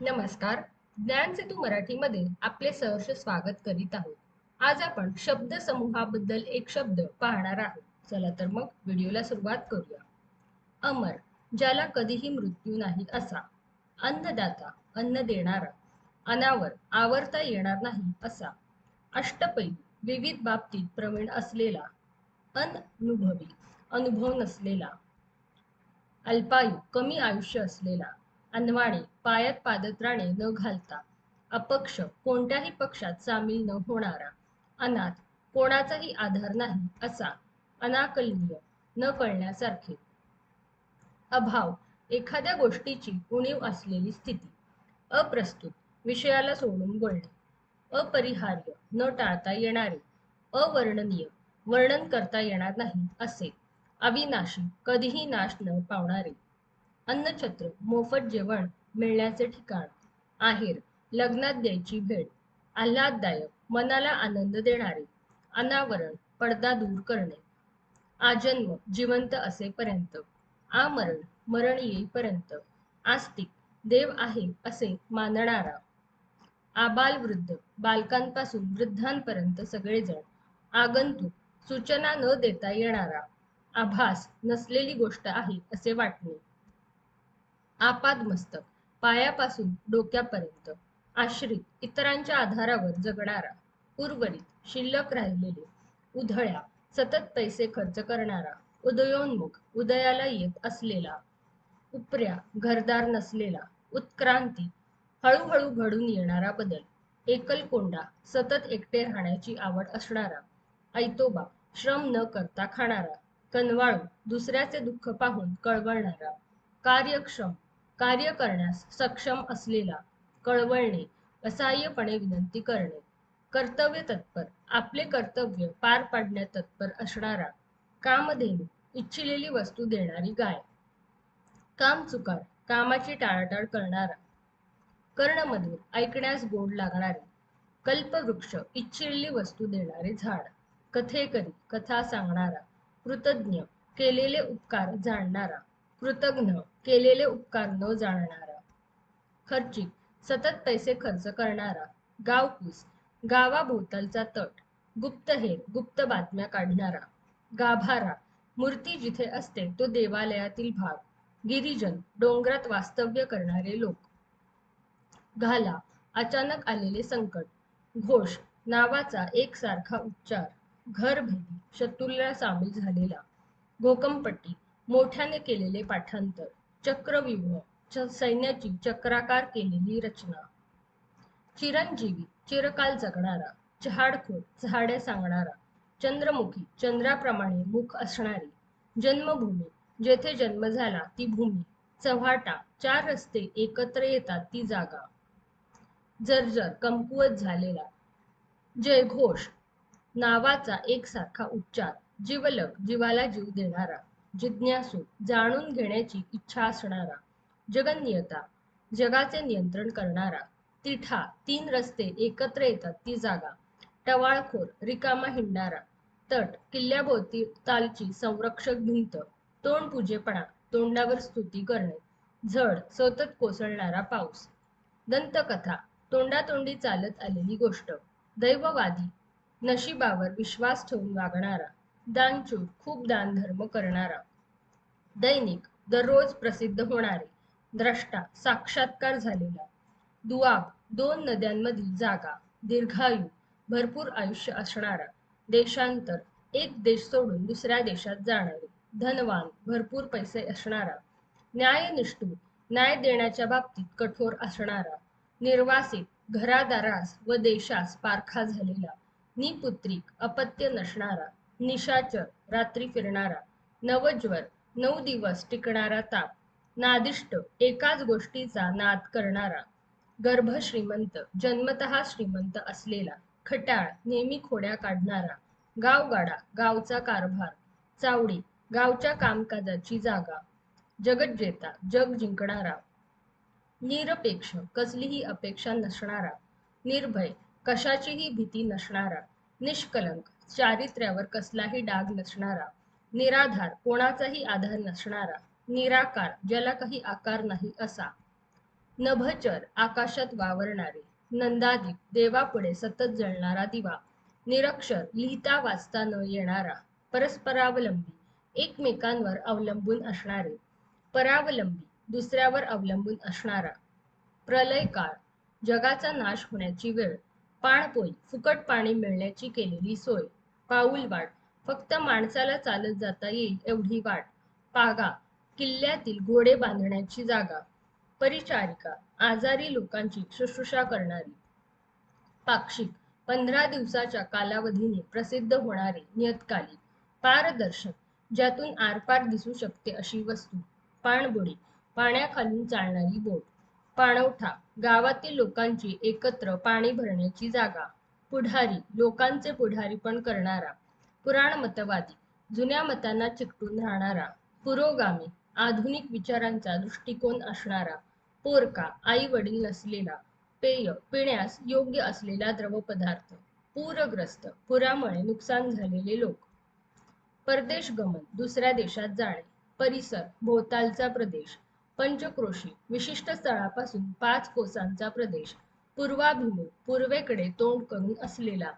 नमस्कार. ज्ञान सेतू मराठीमध्ये आपले सहर्ष स्वागत करीत आहोत. आज आपण शब्द समूहाबद्दल एक शब्द पाहणार आहोत. चला तर मग व्हिडिओला सुरुवात करूया. अमर ज्याला कधीही मृत्यू नाही असा. अन्नदाता अन्न देणारा. अनावर आवरता येणार नाही असा. अष्टपैलू विविध बाबतीत प्रवीण असलेला. अनुभवी अनुभव नसलेला. अल्पायू कमी आयुष्य असलेला. अनवाणी पायात पादत्राणे न घालता. अपक्ष कोणत्याही पक्षात सामील न होणारा. अनाथ कोणाचाही आधार नाही असा अनाकलनीय न कळण्यासारखे. अभाव एखाद्या गोष्टीची उणीव असलेली स्थिती. अप्रस्तुत विषयाला सोडून बोलणे. अपरिहार्य न टाळता येणारे. अवर्णनीय वर्णन करता येणार नाही असे. अविनाशी कधीही नाश न पावणारे. अन्नछत्र मोफत जेवण मिळण्याचे ठिकाण आहेर. लग्नात द्यायची भेट आल्हाददायक मनाला आनंद देणारे अनावरण पडदा दूर करणे आजन्म जिवंत असेपर्यंत आमरण मरण येईपर्यंत आस्तिक देव आहे असे मानणारा आबाल वृद्ध बालकांपासून वृद्धांपर्यंत सगळेजण आगंतुक सूचना न देता येणारा आभास नसलेली गोष्ट आहे असे वाटणे. आपादमस्तक पायापासून डोक्यापर्यंत आश्रित इतरांच्या आधारावर जगणारा उर्वरित शिल्लक राहिलेले उधळ्या सतत पैसे खर्च करणारा उदयोन्मुख उदयाला येत असलेला उपऱ्या घरदार नसलेला उत्क्रांती हळूहळू घडून येणारा बदल एकलकोंडा सतत एकटे राहण्याची आवड असणारा ऐतोबा श्रम न करता खाणारा कनवाळू दुसऱ्याचे दुःख पाहून कळवळणारा कार्यक्षम कार्य करण्यास सक्षम असलेला कळवळणे असहाय्यपणे विनंती करणे. कर्तव्य तत्पर आपले कर्तव्य पार पाडण्यात तत्पर असणारा कामधेनू इच्छिलेली वस्तू देणारी गाय. काम चुकार कामाची टाळाटाळ करणारा कर्णमधूर ऐकण्यास गोड लागणारे कल्पवृक्ष इच्छिलेली वस्तू देणारे झाड. कथेकरी कथा सांगणारा कृतज्ञ केलेले उपकार जाणणारा कृतज्ञ केलेले उपकार न जाणणारा. खर्चिक सतत पैसे खर्च करणारा गावकूस गावाभोवतालचा तट गुप्तहेर गुप्त बातम्या काढणारा गाभारा मूर्ती जिथे असते तो देवालयातील भाग गिरिजन डोंगरात वास्तव्य करणारे लोक. घाला अचानक आलेले संकट घोष नावाचा एकसारखा उच्चार घरभेदी शत्रूला सामील झालेला घोकंपट्टी मोठ्याने केलेले पाठांतर. चक्रव्यूह सैन्याची चक्राकार केलेली रचना. चिरंजीवी चिरकाल जगणारा चहाडखोर झाडे सांगणारा चंद्रमुखी चंद्राप्रमाणे मुख असणारी जन्मभूमी जेथे जन्म झाला ती भूमी चव्हाटा चार रस्ते एकत्र येतात ती जागा. जर्जर कमकुवत झालेला जयघोष नावाचा एकसारखा उच्चार जीवलक जीवाला जीव देणारा जिज्ञासू जाणून घेण्याची इच्छा असणारा जगनियता जगाचे नियंत्रण करणारा तिठा तीन रस्ते एकत्र येतात ती जागा टवाळखोर रिकामा हिंडणारा तट किल्ल्याभोवती तालची संरक्षक भिंत तोंड पूजेपणा तोंडावर स्तुती करणे झड सतत कोसळणारा पाऊस. दंतकथा तोंडातोंडी चालत आलेली गोष्ट दैववादी नशिबावर विश्वास ठेवून वागणारा दानचूर खूप दानधर्म करणारा. दैनिक दररोज प्रसिद्ध होणारे द्रष्टा साक्षात्कार झालेला. दुआब दोन नद्यांमधील जागा दीर्घायू भरपूर आयुष्य असणारा देशांतर एक देश सोडून दुसऱ्या देशात जाणारे धनवान भरपूर पैसे असणारा न्यायनिष्ठू न्याय देण्याच्या बाबतीत कठोर असणारा निर्वासित घरादारास व देशास पारखा झालेला निपुत्रिक अपत्य नसणारा निशाचर रात्री फिरणारा. नवज्वर नऊ दिवस टिकणारा ताप. नादिष्ट एकाच गोष्टीचा नाद करणारा. गर्भ श्रीमंत जन्मतः श्रीमंत असलेला. खटाळ नेहमी खोड्या काढणारा. गावगाडा गावचा कारभार. चावडी गावच्या कामकाजाची जागा. जगज्जेता जग जिंकणारा. निरपेक्ष कसलीही अपेक्षा नसणारा. निर्भय कशाचीही भीती नसणारा. निष्कलंक चारित्र्यावर कसलाही डाग नसणारा निराधार कोणाचाही आधार नसणारा निराकार ज्याला काही आकार नाही असा. नभचर आकाशात वावरणारे नंदादीप देवापुढे सतत जळणारा दिवा निरक्षर लिहिता वाचता न येणारा परस्परावलंबी एकमेकांवर अवलंबून असणारे परावलंबी दुसऱ्यावर अवलंबून असणारा. प्रलय काळ जगाचा नाश होण्याची वेळ पाणपोई फुकट पाणी मिळण्याची केलेली सोय पाऊल वाट. फक्त माणसाला चालत जाता येईल एवढी वाट. पागा. किल्ल्यातील घोडे बांधण्याची जागा. परिचारिका. आजारी लोकांची शुश्रूषा करणारी. पाक्षिक. पंधरा दिवसाच्या कालावधीने प्रसिद्ध होणारे नियतकालिक. पारदर्शक. ज्यातून आरपार दिसू शकते अशी वस्तू. पाणबुडी. पाण्याखालून चालणारी बोट. पाणवठा. गावातील लोकांची एकत्र पाणी भरण्याची जागा. पुढारी लोकांचे पुढारीपण करणारा पुराणमतवादी जुन्या मतांना चिकटून राहणारा पुरोगामी आधुनिक विचारांचा दृष्टिकोन असणारा पोरका आई वडील नसलेला पेय पिण्यास योग्य असलेला द्रवपदार्थ पूरग्रस्त पुरामुळे नुकसान झालेले लोक. परदेश गमन दुसऱ्या देशात जाणे परिसर भोवतालचा प्रदेश पंचक्रोशी विशिष्ट स्थळापासून पाच कोसांचा प्रदेश पूर्वाभिमुख पूर्वेकडे तोंड करून असलेला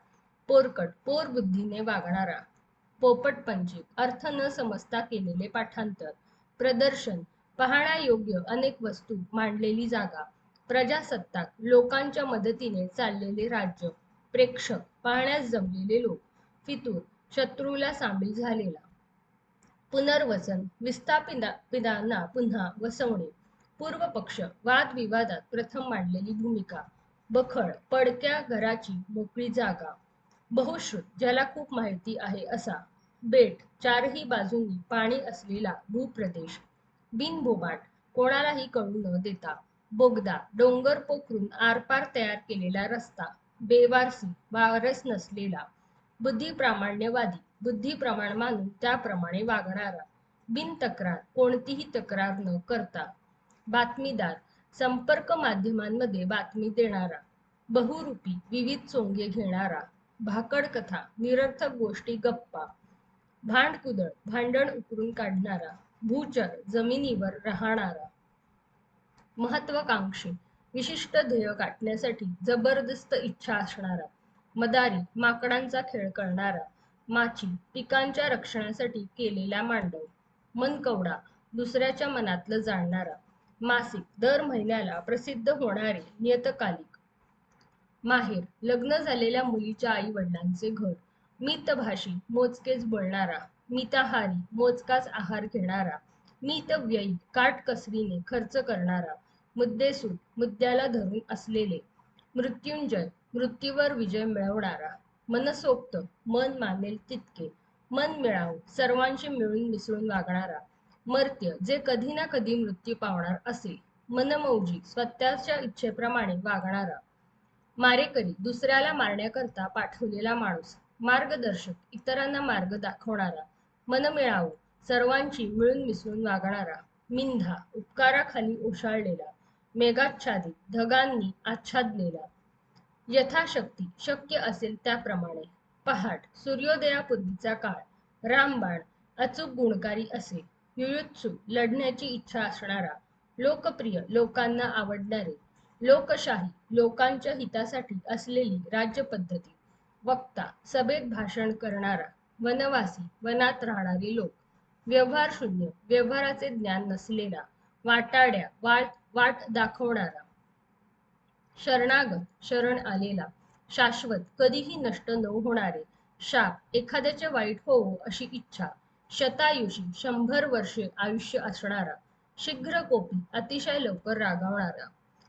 पोरकट पोर बुद्धीने वागणारा पोपट अर्थ न समजता केलेले पाठांतर प्रदर्शन पाहण्यायोग्य अनेक वस्तू मांडलेली जागा प्रजासत्ताक लोकांच्या मदतीने चाललेले राज्य प्रेक्षक पाहण्यास जमलेले लोक फितूर शत्रूला सामील झालेला. पुनर्वसन विस्थापितांना पुन्हा वसवणे पूर्व पक्ष वादविवादात प्रथम मांडलेली भूमिका बखळ पडक्या घराची मोकळी जागा. बहुश्रुत ज्याला खूप माहिती आहे असा. बेट चारही बाजूंनी पाणी असलेला भूप्रदेश. बिनबोबाट कोणालाही कळू न देता. बोगदा डोंगर पोखरून आरपार तयार केलेला रस्ता. बेवारसी वारस नसलेला. बुद्धिप्रामाण्यवादी बुद्धिप्रमाण मानून त्याप्रमाणे वागणारा. बिन तक्रार कोणतीही तक्रार न करता. बातमीदार संपर्क माध्यमांमध्ये बातमी देणारा बहुरूपी विविध चोंगे घेणारा भाकड कथा निरर्थक गोष्टी गप्पा भांडकुदळ भांडण उकरून काढणारा भूचर जमिनीवर राहणारा. महत्वाकांक्षी विशिष्ट ध्येय गाठण्यासाठी जबरदस्त इच्छा असणारा मदारी माकडांचा खेळ करणारा माची पिकांच्या रक्षणासाठी केलेला मांडव मनकवडा दुसऱ्याच्या मनातलं जाणणारा मासिक दर महिन्याला प्रसिद्ध होणारे नियतकालिक. माहेर लग्न झालेल्या मुलीच्या आई वडिलांचे घर. मितभाषी मोजकेच बोलणारा. मिताहारी मोजकाच आहार घेणारा. मितव्ययी काटकसरीने खर्च करणारा. मुद्देसूद मुद्द्याला धरून असलेले. मृत्युंजय मृत्यूवर विजय मिळवणारा. मनसोक्त मन मानेल तितके. मन मिळावून सर्वांशी मिळून मिसळून वागणारा. मर्त्य जे कधी ना कधी मृत्यू पावणार असे मनमौजी स्वतःच्या इच्छेप्रमाणे वागणारा. मारेकरी दुसऱ्याला मारण्याकरता पाठवलेला माणूस. मार्गदर्शक इतरांना मार्ग दाखवणारा. मनमिळावू सर्वांची मिळून मिसळून वागणारा. मिंधा उपकाराखाली ओशाळलेला. मेघाच्छादित ढगांनी आच्छादलेला. यथाशक्ती शक्य असेल त्याप्रमाणे. पहाट सूर्योदयापूर्वीचा काळ. रामबाण अचूक गुणकारी असे. युयुत्सु लढण्याची इच्छा असणारा लोकप्रिय लोकांना आवडणारे लोकशाही लोकांच्या हितासाठी असलेली राज्यपद्धती वक्ता सभेत भाषण करणारा वनवासी वनात राहणारे लोक व्यवहार शून्य व्यवहाराचे ज्ञान नसलेला वाटाड्या वाट वाट दाखवणारा शरणागत शरण आलेला शाश्वत कधीही नष्ट न होणारे शाप एखाद्याचे वाईट होवो अशी इच्छा शतायुषी शंभर वर्षे आयुष्य असणारा शीघ्र कोपी अतिशय लवकर रागावणारा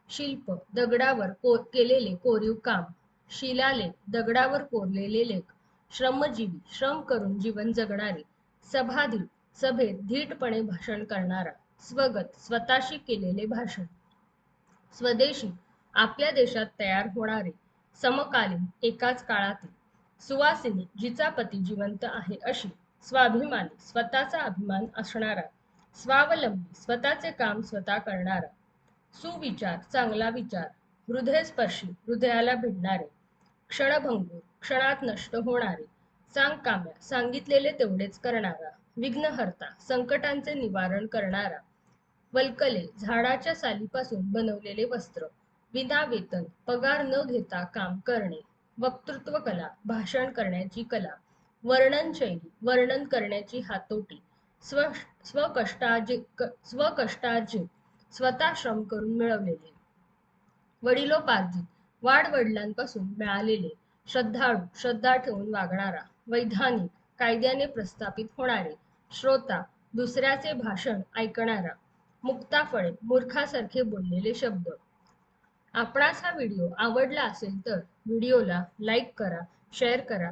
शिल्प दगडावर को केलेले कोरीव काम शिलालेख दगडावर कोरलेले लेख श्रमजीवी श्रम करून जीवन जगणारे सभाधी सभेत धीटपणे भाषण करणारा स्वगत स्वतःशी केलेले भाषण स्वदेशी आपल्या देशात तयार होणारे समकालीन एकाच काळातील सुवासिनी जिचा पती जिवंत आहे अशी स्वाभिमानी स्वतःचा अभिमान असणारा. स्वावलंबी स्वतःचे काम स्वतः करणारा. सुविचार चांगला विचार हृदयस्पर्शी हृदयाला भिडणारे. क्षणभंगूर क्षणात नष्ट होणारे. सांग काम्या सांगितलेले तेवढेच करणारा. विघ्नहर्ता संकटांचे निवारण करणारा. वल्कले झाडाच्या सालीपासून बनवलेले वस्त्र. विना वेतन पगार न घेता काम करणे. वक्तृत्व कला भाषण करण्याची कला. वर्णन शैली वर्णन करण्याची हातोटी स्व स्वकष्टार्जित स्वकष्टार्जित स्वतः श्रम करून मिळवलेले. वडिलोपार्जित वाडवडिलांपासून मिळालेले श्रद्धाळू श्रद्धा ठेवून वागणारा वैधानिक कायद्याने प्रस्थापित होणारे श्रोता दुसऱ्याचे भाषण ऐकणारा मुक्ताफळे मूर्खासारखे बोललेले शब्द. आपणास हा व्हिडिओ आवडला असेल तर व्हिडिओला लाईक करा शेअर करा